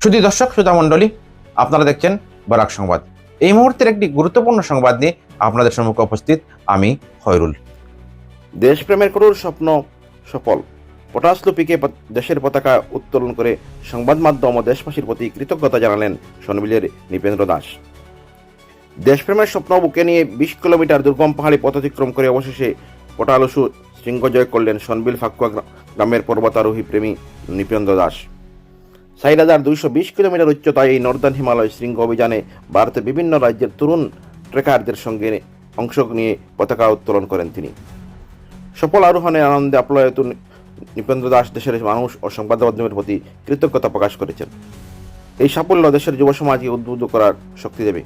শুধু দর্শক শ্রোতা মণ্ডলী, আপনারা দেখছেন বরাক সংবাদ। এই মুহূর্তের একটি গুরুত্বপূর্ণ সংবাদ নিয়ে আপনাদের সম্মুখে উপস্থিত আমি খয়রুল। দেশপ্রেমের করুর স্বপ্ন সফল। পটাশ লুপিকে দেশের পতাকা উত্তোলন করে সংবাদ মাধ্যম ও দেশবাসীর প্রতি কৃতজ্ঞতা জানালেন সনবিলের নৃপেন্দ্র দাস। দেশপ্রেমের স্বপ্ন বুকে নিয়ে বিশ কিলোমিটার দুর্গম পাহাড়ি পথ অতিক্রম করে অবশেষে পটালসু শৃঙ্গজয় করলেন সনবিল ফাকুয়া গ্রামের পর্বতারোহী প্রেমী নৃপেন্দ্র দাস। ষাট হাজার বিশ কিলোমিটার উচ্চতায় এই নর্দার্ন হিমালয় শৃঙ্গ অভিযানে ভারতের বিভিন্ন রাজ্যের তরুণ ট্রেকারদের সঙ্গে অংশ নিয়ে পতাকা উত্তোলন করেন তিনি। সফল আরোহণের আনন্দে আপ্যায়িত নৃপেন্দ্র দাস দেশের মানুষ ও সংবাদ মাধ্যমের প্রতি কৃতজ্ঞতা প্রকাশ করেছেন। এই সাফল্য দেশের যুব সমাজকে উদ্বুদ্ধ করার শক্তি দেবে।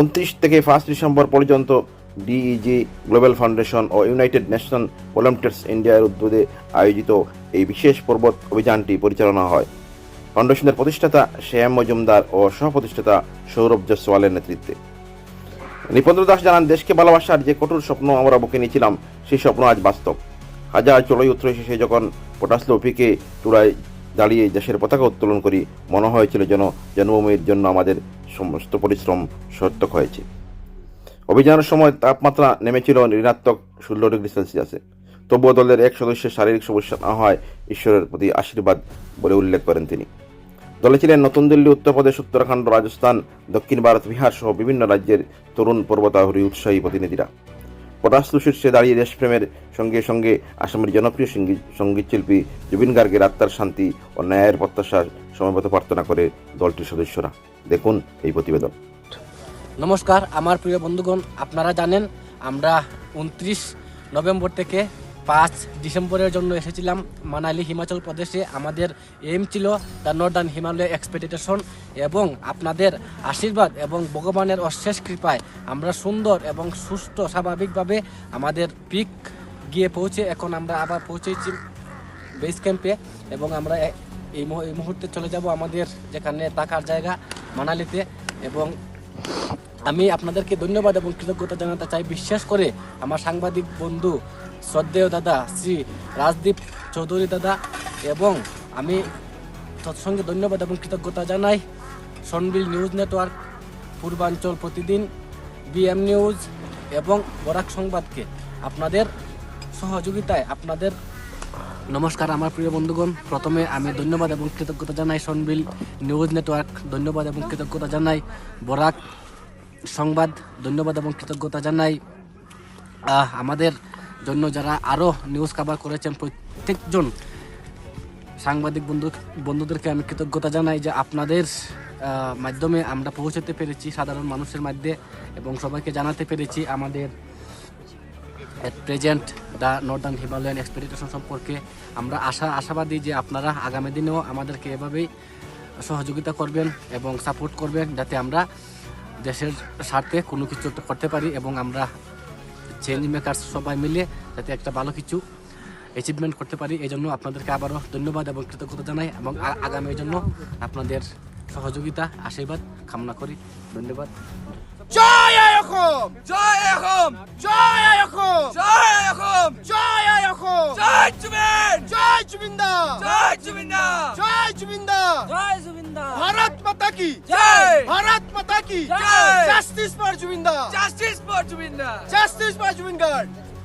উনত্রিশ থেকে ফার্স্ট ডিসেম্বর পর্যন্ত ডিইজি গ্লোবাল ফাউন্ডেশন ও ইউনাইটেড নেশন ভলান্টিয়ার্স ইন্ডিয়ার উদ্যোগে আয়োজিত এই বিশেষ পর্বত অভিযানটি পরিচালনা হয়। ফাউন্ডেশনের প্রতিষ্ঠাতা শ্যাম মজুমদার ও সহপ্রতিষ্ঠাতা সৌরভ জসওয়ালের নেতৃত্বে। নৃপেন্দ্র দাস জানান, দেশকে ভালোবাসার যে কঠোর স্বপ্ন আমরা বুকে নিয়েছিলাম, সেই স্বপ্ন আজ বাস্তব। হাজার চড়াই উত্তর শেষে যখন পটাশলো অপিকে চূড়ায় দাঁড়িয়ে দেশের পতাকা উত্তোলন করি, মনে হয়েছিল যেন জন্মভূমির জন্য আমাদের সমস্ত পরিশ্রম সার্থক হয়েছে। অভিযানের সময় তাপমাত্রা নেমেছিল ঋণাত্মক ষোলো ডিগ্রি সেলসিয়াসে। তবুও দলের এক সদস্যের শারীরিক সমস্যা না হয়, ঈশ্বরের প্রতি আশীর্বাদ বলে উল্লেখ করেন তিনি। দলে ছিলেন নতুন দিল্লি উত্তরপ্রদেশ উত্তরাখণ্ড, রাজস্থান, দক্ষিণ ভারত, বিহার সহ বিভিন্ন রাজ্যের তরুণ পর্বতারোহী উৎসাহী প্রতিনিধিরা। পটাশলু শীর্ষে দাঁড়িয়ে দেশপ্রেমের সঙ্গে সঙ্গে আসামের জনপ্রিয় সংগীত শিল্পী জুবিন গার্গের আত্মার শান্তি ও ন্যায়ের প্রত্যাশার সময়মতো প্রার্থনা করে দলটির সদস্যরা। দেখুন এই প্রতিবেদন। নমস্কার, আমার প্রিয় বন্ধুগণ, আপনারা জানেন আমরা উনত্রিশ নভেম্বর থেকে পাঁচ ডিসেম্বরের জন্য এসেছিলাম মানালি হিমাচল প্রদেশে। আমাদের এম ছিল দ্য নর্দার্ন হিমালয় এক্সপেডিটেশন এবং আপনাদের আশীর্বাদ এবং ভগবানের অশেষ কৃপায় আমরা সুন্দর এবং সুস্থ স্বাভাবিকভাবে আমাদের পিক গিয়ে পৌঁছে এখন আমরা আবার পৌঁছেছি বেস ক্যাম্পে এবং আমরা এই মুহূর্তে চলে যাব আমাদের যেখানে থাকার জায়গা মানালিতে এবং আমি আপনাদেরকে ধন্যবাদ এবং কৃতজ্ঞতা জানাতে চাই। বিশেষ করে আমার সাংবাদিক বন্ধু শ্রদ্ধেয় দাদা শ্রী রাজদীপ চৌধুরী দাদা এবং আমি তৎসঙ্গে ধন্যবাদ এবং কৃতজ্ঞতা জানাই। সনবিল নিউজ নেটওয়ার্ক, পূর্বাঞ্চল প্রতিদিন, বিএম নিউজ এবং বরাক সংবাদকে। আপনাদের সহযোগিতায় আপনাদের নমস্কার আমার প্রিয় বন্ধুগণ। প্রথমে আমি ধন্যবাদ এবং কৃতজ্ঞতা জানাই সনবিল নিউজ নেটওয়ার্ক। ধন্যবাদ এবং কৃতজ্ঞতা জানাই বরাক সংবাদ, ধন্যবাদ এবং কৃতজ্ঞতা জানাই। আমাদের জন্য যারা আরও নিউজ কাভার করেছেন, প্রত্যেকজন সাংবাদিক বন্ধু, বন্ধুদেরকে আমি কৃতজ্ঞতা জানাই যে আপনাদের মাধ্যমে আমরা পৌঁছতে পেরেছি, সাধারণ মানুষের মধ্যে এবং সবাইকে জানাতে পেরেছি আমাদের at present the northern Himalayan expedition সম্পর্কে। আমরা আশা, আশাবাদী যে আপনারা আগামী দিনেও আমাদেরকে এভাবেই সহযোগিতা করবেন এবং সাপোর্ট করবেন, যাতে আমরা দেশের স্বার্থে কোনো কিছু একটা করতে পারি এবং আমরা চেঞ্জ মেকার্স সবাই মিলে যাতে একটা ভালো কিছু অ্যাচিভমেন্ট করতে পারি। এই জন্য আপনাদেরকে আবারও ধন্যবাদ এবং কৃতজ্ঞতা জানাই এবং আ- আগামীর জন্য আপনাদের সহযোগিতা, আশীর্বাদ, কামনা করি। ধন্যবাদ। জয় জয় জয় জয় জয় জুবিন্দা জয় জুবিন্দা জয় জুবিন্দা জয় জুবিন্দা ভারত মাতা কি জয় ভারত মাতা কি জয়। Justice for জুবিন্দা justice for জুবিন্দা justice for Zubeen guard